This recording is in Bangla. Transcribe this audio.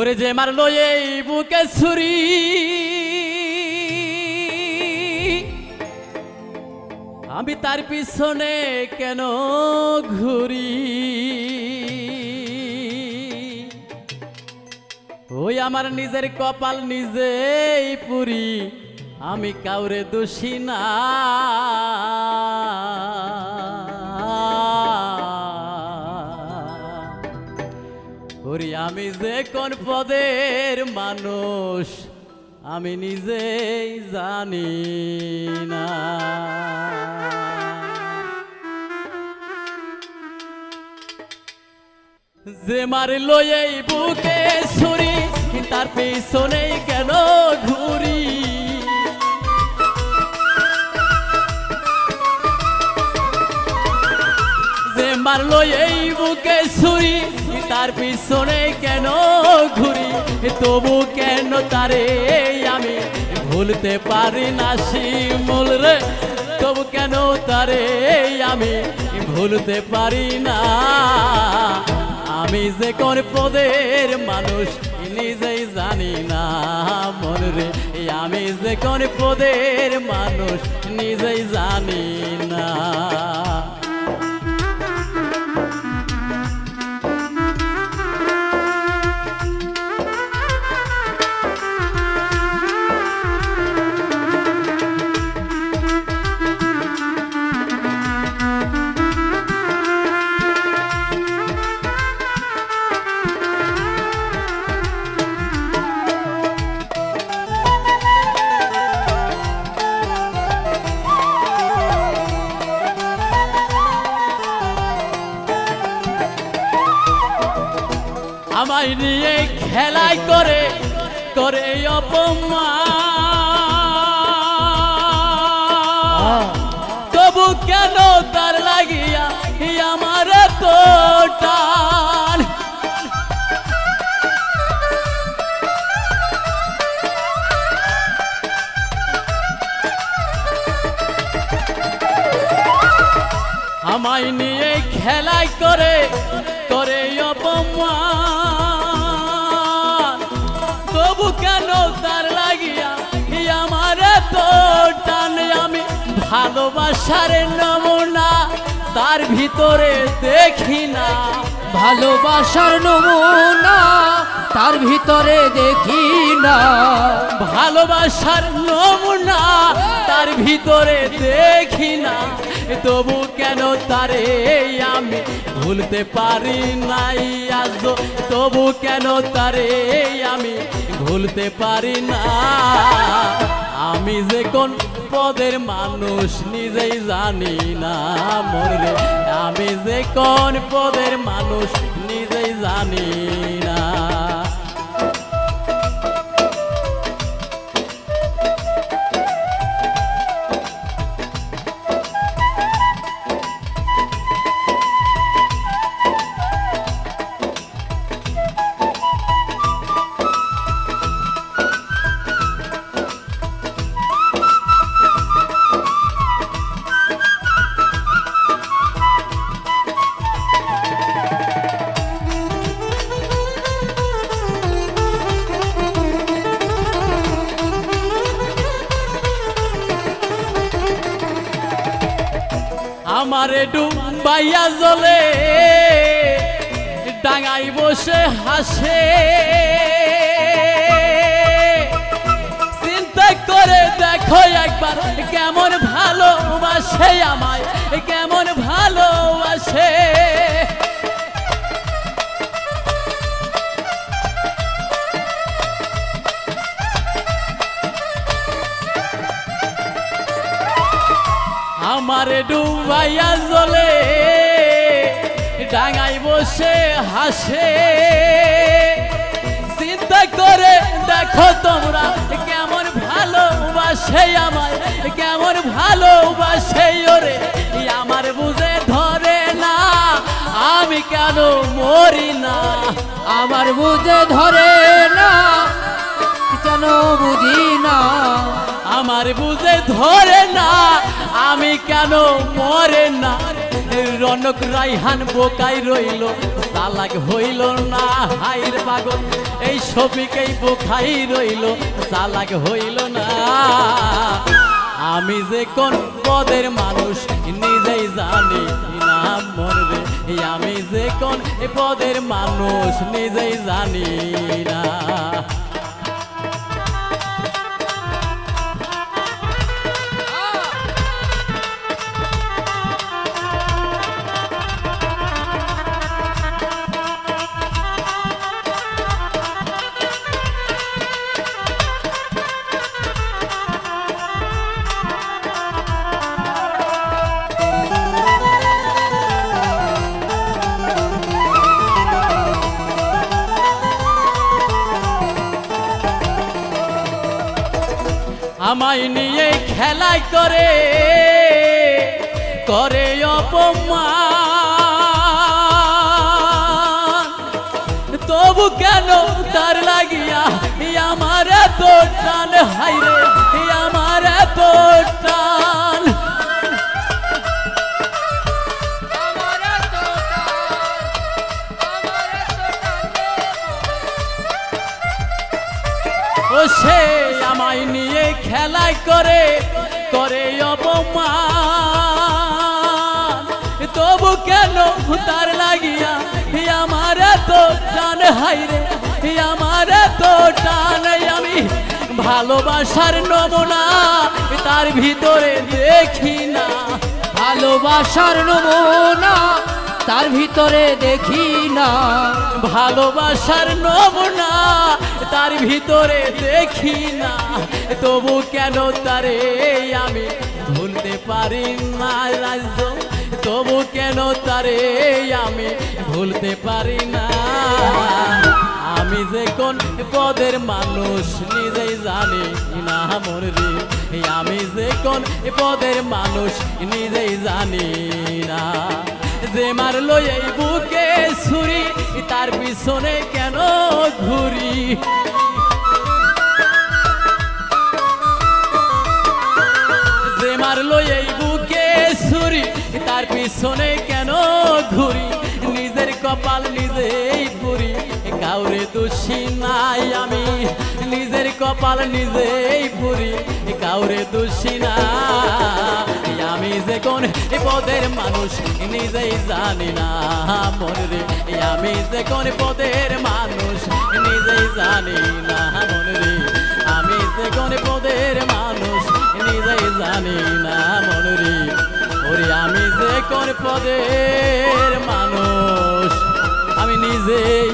ওরে যে মারলো এই বুকে ছুরি। আমি তার পিছনে কেন ঘুরি? ওই আমার নিজের কপাল নিজেই পুরি, আমি কাউরে দোষী না। আমি যে কোন পদের মানুষ, আমি নিজেই জানি না। যে মারলো এই বুকে ছুরি তার পেছনেই কেন ঘুরি? মারলো এই বুকে ছুরি তার পিছনে কেন ঘুরি? তবু কেন তারে আমি ভুলতে পারি না শিমুল রে? তবু কেন তারে আমি ভুলতে পারি না? আমি যে কোন পদের মানুষ, নিজেই জানি না মন রে। আমি যে কোন পদের মানুষ, নিজেই জানি না। আমায় নিয়ে খেলাই করে করে অপমান। তবু কেন তার লাগিয়া আমার তো আমায় নিয়ে খেলাই করে তার লাগিয়া আমার তো টানে আমি ভালোবাসার নমুনা, তার ভিতরে দেখি না। ভালোবাসার নমুনা, তার ভিতরে দেখি না। ভালোবাসার নমুনা, তার ভিতরে দেখি না। তবু কেন তারে আমি ভুলতে পারি নাই আজ তবু কেন তারে আমি ভুলতে পারি না? আমি যে কোন পদের মানুষ নিজেই জানি না মরে আমি যে কোন পদের মানুষ নিজেই জানি আমারে ডুবাইয়া জলে ডাঙাই বসে হাসে। চিন্তা করে দেখো একবার কেমন ভালোবাসে আমায়, কেমন ভালোবাসে। আমারে ডুবাইয়া জলে ডাঙাই বসে হাসে। চিন্তা করে দেখো তোমরা কেমন ভালোবাসে আমায়, কেমন ভালোবাসে ওরে। আমার বুঝে ধরে না, আমি কেন মরি না? আমার বুঝে ধরে না, কেন বুঝি না? আমার বুঝে ধরে না, আমি কেন মরে না? রনক রাইহান বোকাই রইল, চালাক হইল না, হাইর পাগল। এই সবিকেই বোকাই রইল, চালাক হইল না। আমি যে কোন পদের মানুষ, নিজেই জানি না মনরে আমি যে কোন পদের মানুষ, নিজেই জানি না। আমায় নিয়ে খেলাই করে করে অপমান। তবু কেন তার লাগিয়া আমার তো টান হাইরে আমার করে করে অপমান। তবু কেন তার লাগিয়া আমার এত টান হাইরে ই আমার এত টান। আমি ভালোবাসার নমুনা তার ভিতরে দেখি না। ভালোবাসার নমুনা তার ভিতরে দেখি না, ভালোবাসার নমুনা, তার ভিতরে দেখি না। তবু কেন তারে আমি ভুলতে পারি না, রাজ্য? তবু কেন তারে আমি ভুলতে পারি না? আমি যে কোন পদের মানুষ, নিজেই জানি না মনে আমি যে কোন পদের মানুষ, নিজেই জানি না। যে মারলো এই বুকে ছুরি তার পিছনে কেন ঘুরি? যে মারলো এই বুকে ছুরি তার পিছনে কেন ঘুরি? নিজের কপাল নিজেই পুরি কাউরে দোষী নাই আমি। নিজের কপাল নিজেই পুরি কাউরে দোষী না আমি যে কোন পদের মানুষ নিজেই জানি না, মনরে আমি যে কোন পদের মানুষ নিজেই জানি না, মনরে আমি যে কোন পদের মানুষ নিজেই জানি না, মনরে ওরে আমি যে কোন পদের মানুষ। আমি নিজেই